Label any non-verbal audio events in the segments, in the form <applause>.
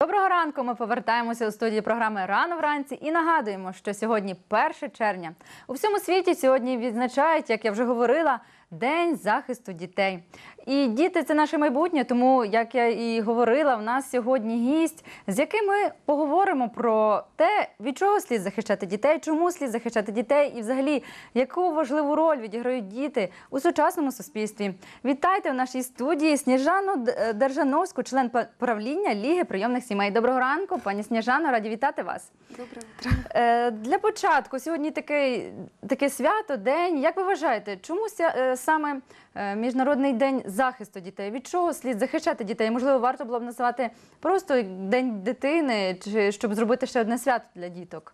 Доброго ранку. Ми повертаємося у студії програми Рано вранці і нагадуємо, що сьогодні 1 червня. У всьому світі сьогодні відзначають, як я вже говорила, День захисту дітей. І діти це наше майбутнє. Тому, як я і говорила, в нас сьогодні гість, з яким ми поговоримо про те, від чого слід захищати дітей, чому слід захищати дітей, і взагалі яку важливу роль відіграють діти у сучасному суспільстві. Вітайте в нашій студії Сніжану Держановську, член правління Ліги прийомних сімей. Доброго ранку, пані Сніжано, раді вітати вас. Доброе утро. Е, Для початку сьогодні таке, таке свято, день. Як ви вважаєте, чому е, саме е, Міжнародний день захисту дітей? Від чого слід захищати дітей? Можливо, варто було б називати просто День дитини, чи щоб зробити ще одне свято для діток?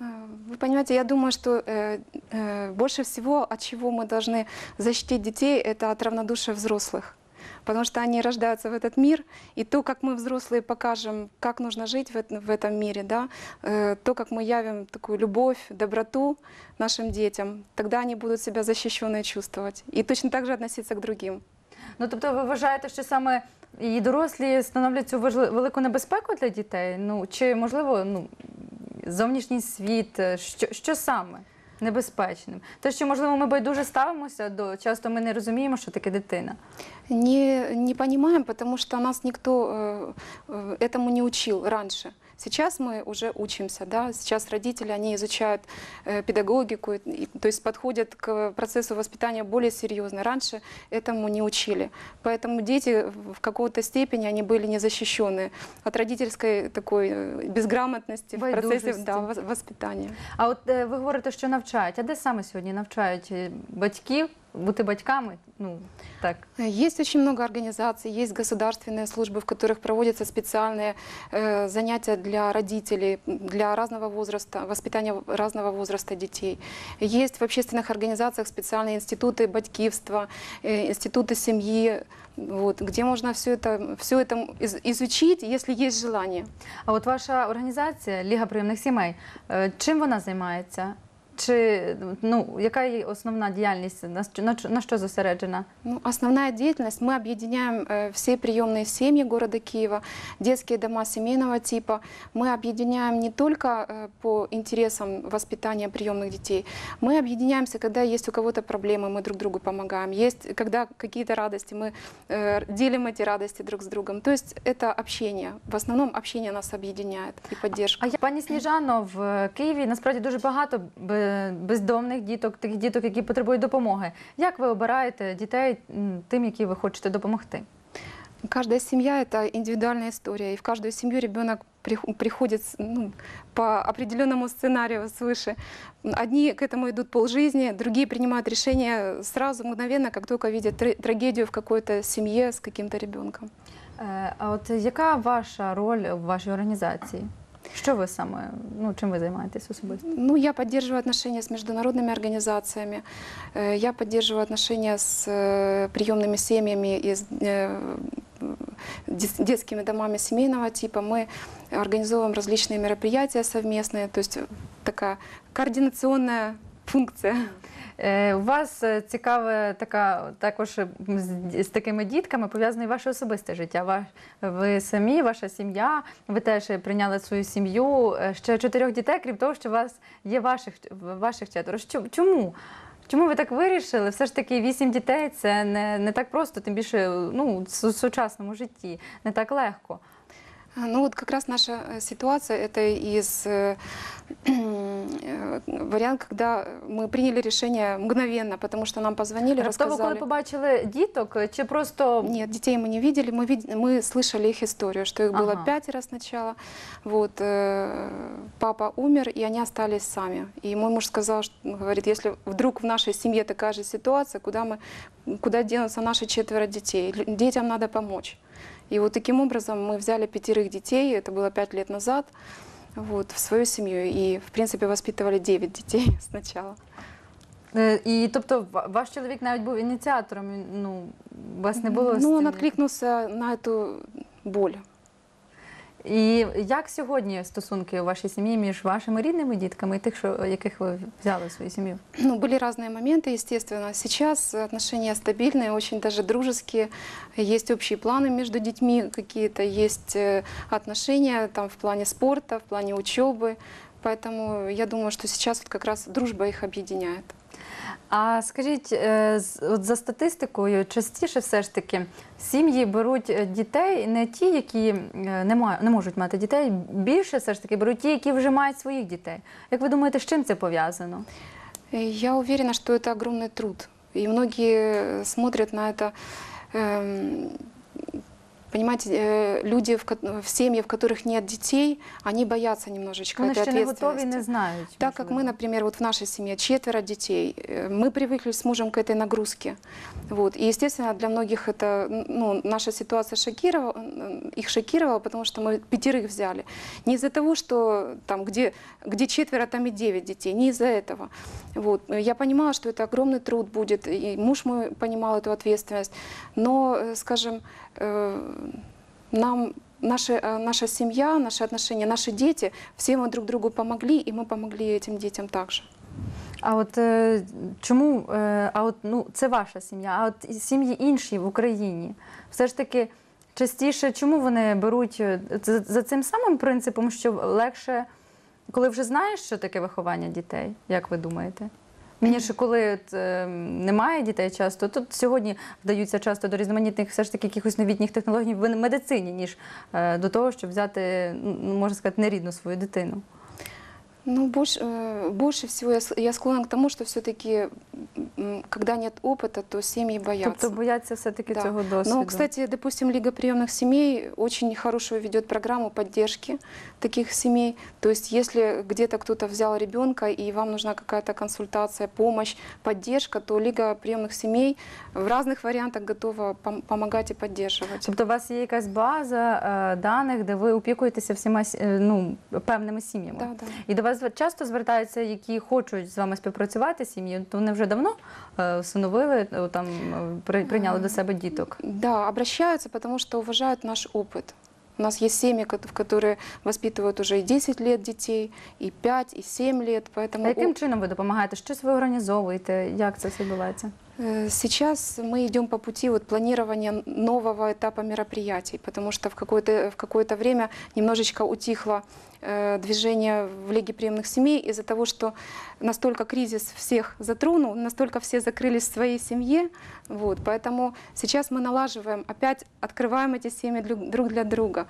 Э, Вы понимаете, я думаю, что э, э, больше всего, от чего мы должны защитить детей, это от равнодушия взрослых. Потому что они рождаются в этот мир, и то, как мы, взрослые, покажем, как нужно жить в, эт- в этом мире, да, э, то, как мы явим такую любовь, доброту нашим детям, тогда они будут себя защищенные чувствовать. И точно так же относиться к другим. Ну тобто, ви вважаєте, що саме і дорослі становлять цю важли- велику небезпеку для дітей? Ну чи можливо, ну зовнішній світ, е, що, що саме? Небезпечним, те, що можливо ми байдуже ставимося до часто ми не розуміємо, що таке дитина. Не, не понимаем, потому что нас никто э, э, этому не учил раньше. Сейчас мы уже учимся, да, сейчас родители, они изучают э, педагогику, и- то есть подходят к процессу воспитания более серьезно. Раньше этому не учили. Поэтому дети в в какой-то степени, они были незащищенные от родительской такой э, безграмотности в процессе Байдужости. да, вос- воспитания. А от е, ви говорите, що навчають. А де саме сьогодні навчають е, батьків бути батьками? Ну так. Есть очень много организаций, есть государственные службы, в которых проводятся специальные э, занятия для родителей, для разного возраста, воспитания разного возраста детей. Есть в общественных организациях специальные институты батькивства, э, институты семьи, вот, где можно все это, все это из- изучить, если есть желание. А от ваша організація Ліга прийомних сімей, е, чим вона займається? Чи ну яка її основна діяльність? На що, на що- на що зосереджена? Ну, основная деятельность, мы объединяем э, все приемные семьи города Киева, детские дома семейного типа. Мы объединяем не только э, по интересам воспитания приемных детей, мы объединяемся, когда есть у кого-то проблемы, мы друг другу помогаем. Есть, когда какие-то радости, мы э, делим эти радости друг с другом. То есть это общение. В основном общение нас объединяет и поддержка. А я пані Сніжано, в Києві насправді дуже багато бе- бездомних діток, таких діток, які потребують допомоги. Як ви обираєте дітей м, тим, які ви хочете допомогти? Каждая семья – это индивидуальная история, и в каждую семью ребенок прих- приходит с- ну, по определенному сценарию свыше. Одни к этому идут полжизни, другие принимают решение сразу, мгновенно, как только видят тр- трагедию в какой-то семье с каким-то ребенком. Е, А от яка ваша роль в вашій організації? Що ви саме ну чим ви займаєтесь особисто? Ну, я поддерживаю отношения с международными организациями, э, я поддерживаю отношения с э, приемными семьями и с э, дет- детскими домами семейного типа. Мы организовываем различные мероприятия совместные, то есть такая координационная функция. Е, У вас е, цікаве така також е, з, з такими дітками пов'язане ваше особисте життя. Ваш, ви самі, ваша сім'я, ви теж прийняли свою сім'ю ще чотирьох дітей, крім того, що у вас є ваших ваших четверо. Чому? Чому ви так вирішили? Все ж таки вісім дітей це не, не так просто, тим більше ну, в сучасному житті, не так легко. А, ну вот как раз наша э, ситуация, это из э, <clears throat> э, варіант, когда мы приняли решение мгновенно, потому что нам позвонили, рассказали. ви коли побачили диток? чи просто Нет, детей мы не видели, мы від... ми слышали їх історію, що їх было ага. п'ятеро сначала. Вот папа умер, и они остались сами. И мой муж сказал, що ну, говорить, якщо вдруг в нашей семье такая же ситуация, куда мы, куда дінуться наши четверо детей? Детям надо помочь. И вот таким образом мы взяли пятерых детей, это было пять лет назад, вот, в свою семью. И, в принципе, воспитывали девять детей <laughs> сначала. Е, І тобто ва- ваш чоловік навіть був ініціатором. він, Ну у вас не було з Ну, он цим- откликнулся на эту боль. І як сьогодні стосунки у вашій сім'ї між вашими рідними дітками і тих, що яких ви взяли в свою сім'ю? Ну, были разные моменты, естественно. Сейчас отношения стабильные, очень даже дружеские. Есть общие планы между детьми какие-то, есть э, отношения там, в плане спорта, в плане учебы. Поэтому я думаю, что сейчас вот как раз дружба их объединяет. А скажіть, е, з- от за статистикою, частіше все ж таки сім'ї беруть е, дітей не ті, які е, не, ма- не можуть мати дітей, більше все ж таки беруть ті, які вже мають своїх дітей. Як ви думаєте, з чим це пов'язано? И Я уверена, что это огромный труд. И многие смотрят на это, эм, понимаете, э, люди в, ко- в семье, в которых нет детей, они боятся немножечко Вони этой ще не готові, ответственности. не знають. Так как мы, можливо. например, вот в нашей семье четверо детей, э, мы привыкли с мужем к этой нагрузке. Вот. И, естественно, для многих это, ну, наша ситуация шокировала, э, их шокировала, потому что мы пятерых взяли. Не из-за того, что там, где, где четверо, там и девять детей, не из-за этого. Вот. Я понимала, что это огромный труд будет, и муж мой понимал эту ответственность. Но, э, скажем, э, нам наша, э, наша семья, наши отношения, наши дети, все мы друг другу помогли, и мы помогли этим детям также. А от е, чому, е, а от ну це ваша сім'я, а от і сім'ї інші в Україні, все ж таки частіше, чому вони беруть е, за, за цим самим принципом, що легше, коли вже знаєш, що таке виховання дітей, як ви думаєте? Мені ж коли от, е, немає дітей часто, то сьогодні вдаються часто до різноманітних все ж таки якихось новітніх технологій в медицині, ніж е, до того, щоб взяти, ну можна сказати, нерідну свою дитину. Ну, больше, э, больше всего я, с- я склонна к тому, что все-таки, когда нет опыта, то семьи боятся. Тобто бояться все-таки Да. цього досвіду. Но, кстати, допустим, Лига приемных семей очень хорошую ведет программу поддержки таких семей. То есть, если где-то кто-то взял ребенка и вам нужна какая-то консультация, помощь, поддержка, то Лига приемных семей в разных вариантах готова пом- помогать и поддерживать. Тобто у вас є якась база е, даних, де ви опікуєтеся всіма сі- е, ну, певними сім'ями. Да, да. І до вас часто звертаються, які хочуть з вами співпрацювати сім'ї, то вони вже давно е, всиновили, е, там е, при- прийняли до себе діток. Да, обращаются, потому что уважают наш опыт. У нас есть семьи, кот- в которые воспитывают уже и 10 лет детей, и 5, и 7 лет. Поэтому А яким о- чином ви допомагаєте? Щось ви організовуєте? Як це все відбувається? Э, Сейчас мы идем по пути вот планирования нового этапа мероприятий, потому что в какое-то, в какое-то время немножечко утихло э, движение в Лиге приемных семей из-за того, что настолько кризис всех затронул, настолько все закрылись в своей семье. Вот, поэтому сейчас мы налаживаем, опять открываем эти семьи друг- друг для друга.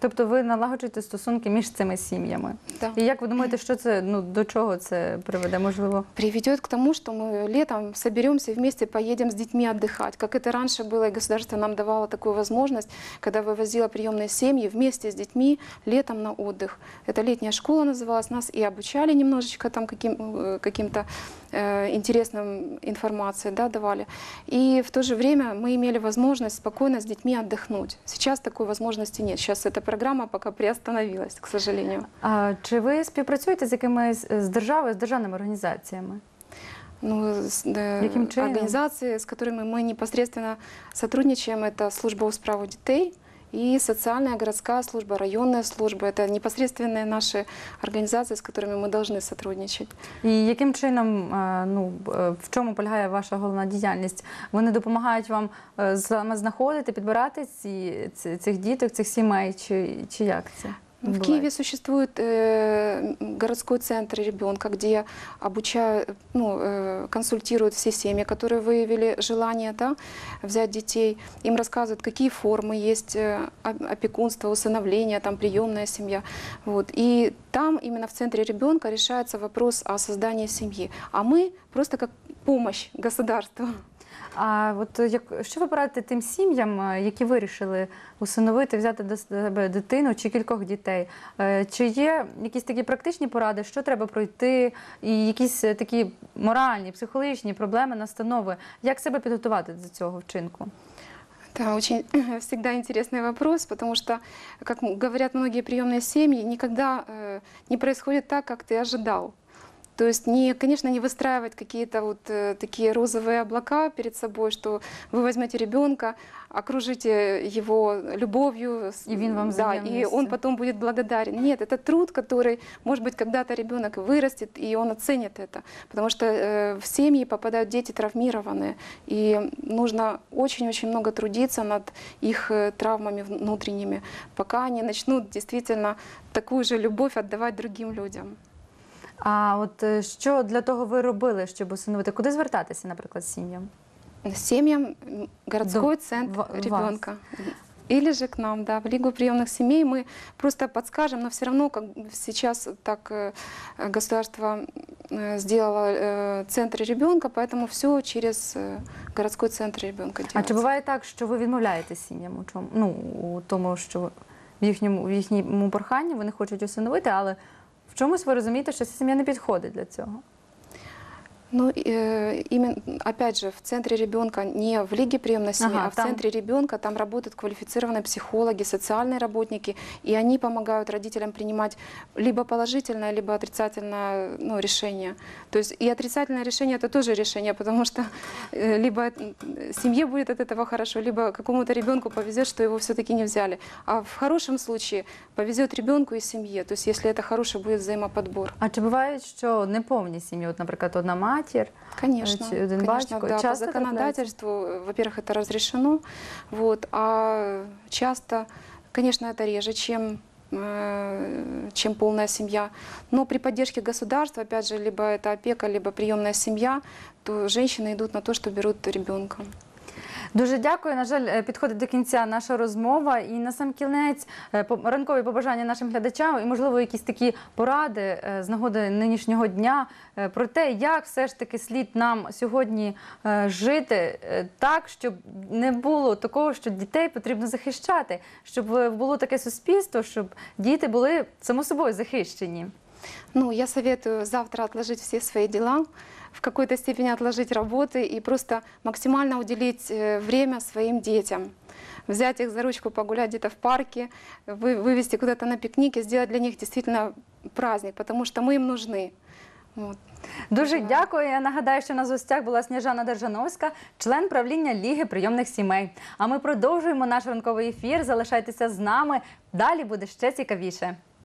Тобто ви налагоджуєте стосунки між цими сім'ями. Да. І як ви думаєте, що це ну до чого це приведе? Можливо, приведет к тому, что мы летом соберемся и вместе поедем с детьми отдыхать. Как это раньше было, и государство нам давало такую возможность, когда вывозило приемные семьи вместе с детьми летом на отдых. Это летняя школа называлась, нас и обучали немножечко там каким, э, каким-то э, интересным информацией, да, давали. И в то же время мы имели возможность спокойно с детьми отдохнуть. Сейчас такой возможности нет. Сейчас эта программа пока приостановилась, к сожалению. а чи ви співпрацюєте з якимись з державою, з державними організаціями? Ну, с- да, Каким чином? организации, с которыми мы непосредственно сотрудничаем, это служба у справу детей и социальная городская служба, районная служба. Это непосредственные наши организации, с которыми мы должны сотрудничать. І яким чином, е, ну е, в чому полягає ваша головна діяльність? Вони допомагають вам е, саме знаходити, підбирати ці, ці цих діток, цих сімей, чи, чи як це? В відбувається? Киеве существует э, городской центр ребенка, где обучают, ну, э, консультируют все семьи, которые выявили желание да, взять детей. Им рассказывают, какие формы есть э, оп- опекунства, усыновления, там приемная семья. Вот. И там именно в центре ребенка решается вопрос о создании семьи. А мы просто как помощь государству. А от е, як що ви порадите тим сім'ям, е, які вирішили усиновити, взяти до себе дитину чи кількох дітей? Е, Чи є якісь такі практичні поради, що треба пройти, і якісь е, такі моральні, психологічні проблеми, настанови? Як себе підготувати до цього вчинку? Это очень <clears throat> всегда интересный вопрос, потому что, как м- говорят многие приемные семьи, никогда э, не происходит так, как ты ожидал. То есть, не, конечно, не выстраивать какие-то вот э, такие розовые облака перед собой, что вы возьмете ребенка, окружите его любовью, И він вам да, и он потом будет благодарен. Нет, это труд, который, может быть, когда-то ребенок вырастет, и он оценит это. Потому что э, в семьи попадают дети травмированные, и нужно очень-очень много трудиться над их э, травмами внутренними, пока они начнут действительно такую же любовь отдавать другим людям. А от е, що для того ви робили, щоб усиновити? Куди звертатися, наприклад, сім'ям? Семьям м, городской До центр ва- вас. ребенка. Или же к нам, да, в Лигу приемных семей мы просто подскажем, но все равно как бы сейчас так э, э, государство э, сделало э, центр ребенка, поэтому все через э, городской центр ребенка А чи делается. буває так, що ви відмовляєте сім'ям у чому? Ну, у тому, що в їхньому, в їхньому проханні вони хочуть усиновити, але в чомусь ви розумієте, що ця сім'я не підходить для цього. Ну, э, именно, опять же, в центре ребенка, не в Лиге приемной семьи, Ага, а в там- центре ребенка, там работают квалифицированные психологи, социальные работники, и они помогают родителям принимать либо положительное, либо отрицательное ну, решение. То есть и отрицательное решение это тоже решение, потому что э, либо э, семье будет от этого хорошо, либо какому-то ребенку повезет, что его все-таки не взяли. А в хорошем случае повезет ребенку и семье. То есть если это хороший будет взаимоподбор. А чи бувають, що неповні сім'ї, от, наприклад, одна матір? Конечно, Чи один конечно, батько? да. По Часто законодательству, э, во-первых, это разрешено, вот, а часто, конечно, это реже, чем э, чем полная семья. Но при поддержке государства, опять же, либо это опека, либо приемная семья, то женщины идут на то, что берут ребенка. Дуже дякую. На жаль, е, підходить до кінця наша розмова. І на сам кінець е, ранкові побажання нашим глядачам і, можливо, якісь такі поради е, з нагоди нинішнього дня про те, як все ж таки слід нам сьогодні жити так, щоб не було такого, що дітей потрібно захищати, щоб було таке суспільство, щоб діти були само собою захищені. Ну, я советую завтра отложить все свои дела, в какой-то степени отложить работы и просто максимально уделить э, время своим детям. Взять их за ручку, погулять где-то в парке, вы- вывести куда-то на пикник и сделать для них действительно праздник, потому что мы им нужны. Вот. Дуже Бажаю. дякую. Я нагадаю, що на гостях була Сніжана Держановська, член правління Ліги прийомних сімей. А ми продовжуємо наш ранковий ефір. Залишайтеся з нами. Далі буде ще цікавіше.